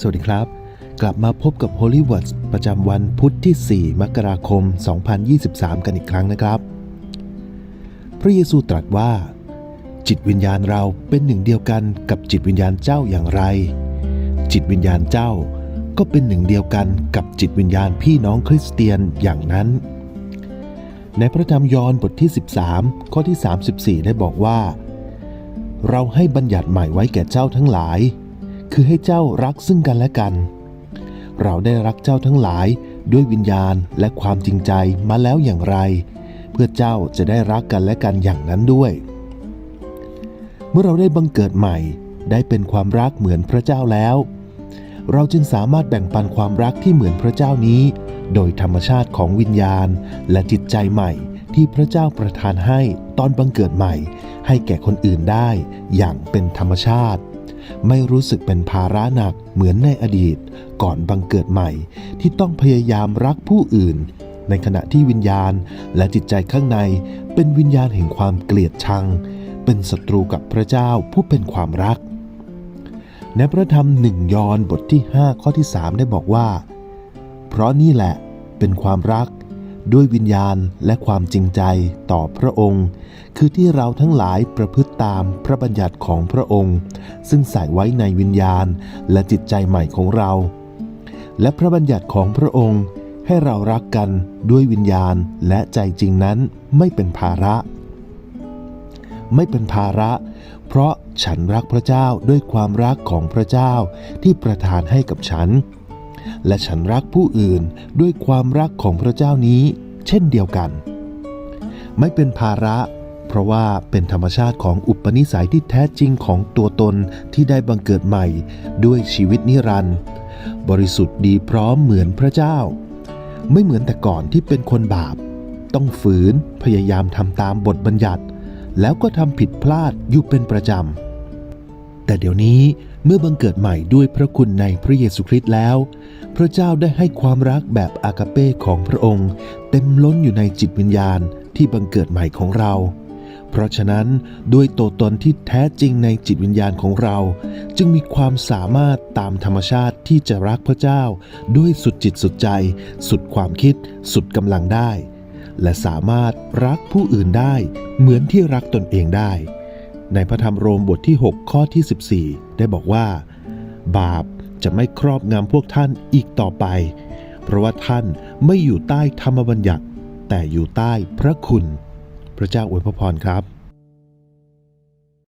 สวัสดีครับ กลับมาพบกับ Holy Words ประจำวันพุธที่ 4 มกราคม 2023 กันอีกครั้งนะครับ พระเยซูตรัสว่า จิตวิญญาณเราเป็นหนึ่งเดียวกันกับจิตวิญญาณเจ้าอย่างไร จิตวิญญาณเจ้าก็เป็นหนึ่งเดียวกันกับจิตวิญญาณพี่น้องคริสเตียนอย่างนั้น ในพระธรรมยอห์นบทที่ 13 ข้อที่ 34 ได้บอกว่า เราให้บัญญัติใหม่ไว้แก่เจ้าทั้งหลาย คือให้เจ้ารักซึ่งกันและกัน เราได้รักเจ้าทั้งหลายด้วยวิญญาณและความจริงใจมาแล้วอย่างไร เพื่อเจ้าจะได้รักกันและกันอย่างนั้นด้วย เมื่อเราได้บังเกิดใหม่ได้เป็นความรักเหมือนพระเจ้าแล้ว เราจึงสามารถแบ่งปันความรักที่เหมือนพระเจ้านี้ โดยธรรมชาติของวิญญาณและจิตใจใหม่ที่พระเจ้าประทานให้ตอนบังเกิดใหม่ ให้แก่คนอื่นได้อย่างเป็นธรรมชาติ ไม่รู้สึกเป็นภาระหนักเหมือนในอดีต ก่อนบังเกิดใหม่ ที่ต้องพยายามรักผู้อื่น ในขณะที่วิญญาณและจิตใจข้างในเป็นวิญญาณแห่งความเกลียดชัง เป็นศัตรูกับพระเจ้าผู้เป็นความรักในพระธรรมหนึ่งยอห์นบทที่ 5 ข้อที่ 3 ได้บอกว่า เพราะนี่แหละเป็นความรัก ด้วยวิญญาณและความจริงใจต่อพระองค์ คือที่เราทั้งหลายประพฤติตามพระบัญญัติของพระองค์ ซึ่งใส่ไว้ในวิญญาณและจิตใจใหม่ของเรา และพระบัญญัติของพระองค์ให้เรารักกันด้วยวิญญาณและใจจริงนั้นไม่เป็นภาระ ไม่เป็นภาระ เพราะฉันรักพระเจ้าด้วยความรักของพระเจ้าที่ประทานให้กับฉัน และฉันรักผู้อื่นด้วยความรักของพระเจ้านี้ เช่นเดียวกัน ไม่เป็นภาระ เพราะว่าเป็นธรรมชาติของอุปนิสัยที่แท้จริงของตัวตนที่ได้บังเกิดใหม่ด้วยชีวิตนิรันดร์บริสุทธิ์ดีพร้อมเหมือนพระเจ้า ไม่เหมือนแต่ก่อนที่เป็นคนบาป ต้องฝืนพยายามทำตามบทบัญญัติ แล้วก็ทำผิดพลาดอยู่เป็นประจำ แต่เดี๋ยวนี้เมื่อบังเกิดใหม่ด้วยพระคุณในพระเยซูคริสต์แล้ว พระเจ้าได้ให้ความรักแบบอากาเป้ของพระองค์ เต็มล้นอยู่ในจิตวิญญาณที่บังเกิดใหม่ของเรา เพราะฉะนั้นด้วยตัวตนที่แท้จริงในจิตวิญญาณของเรา จึงมีความสามารถตามธรรมชาติที่จะรักพระเจ้า ด้วยสุดจิตสุดใจ สุดความคิด สุดกำลังได้ และสามารถรักผู้อื่นได้ เหมือนที่รักตนเองได้ ในพระธรรมโรมบทที่ 6 ข้อที่ 14 ได้บอกว่า บาปจะไม่ครอบงำพวกท่านอีกต่อไป เพราะว่าท่านไม่อยู่ใต้ธรรมบัญญัติแต่อยู่ใต้พระคุณ พระเจ้าอวยพระพรครับ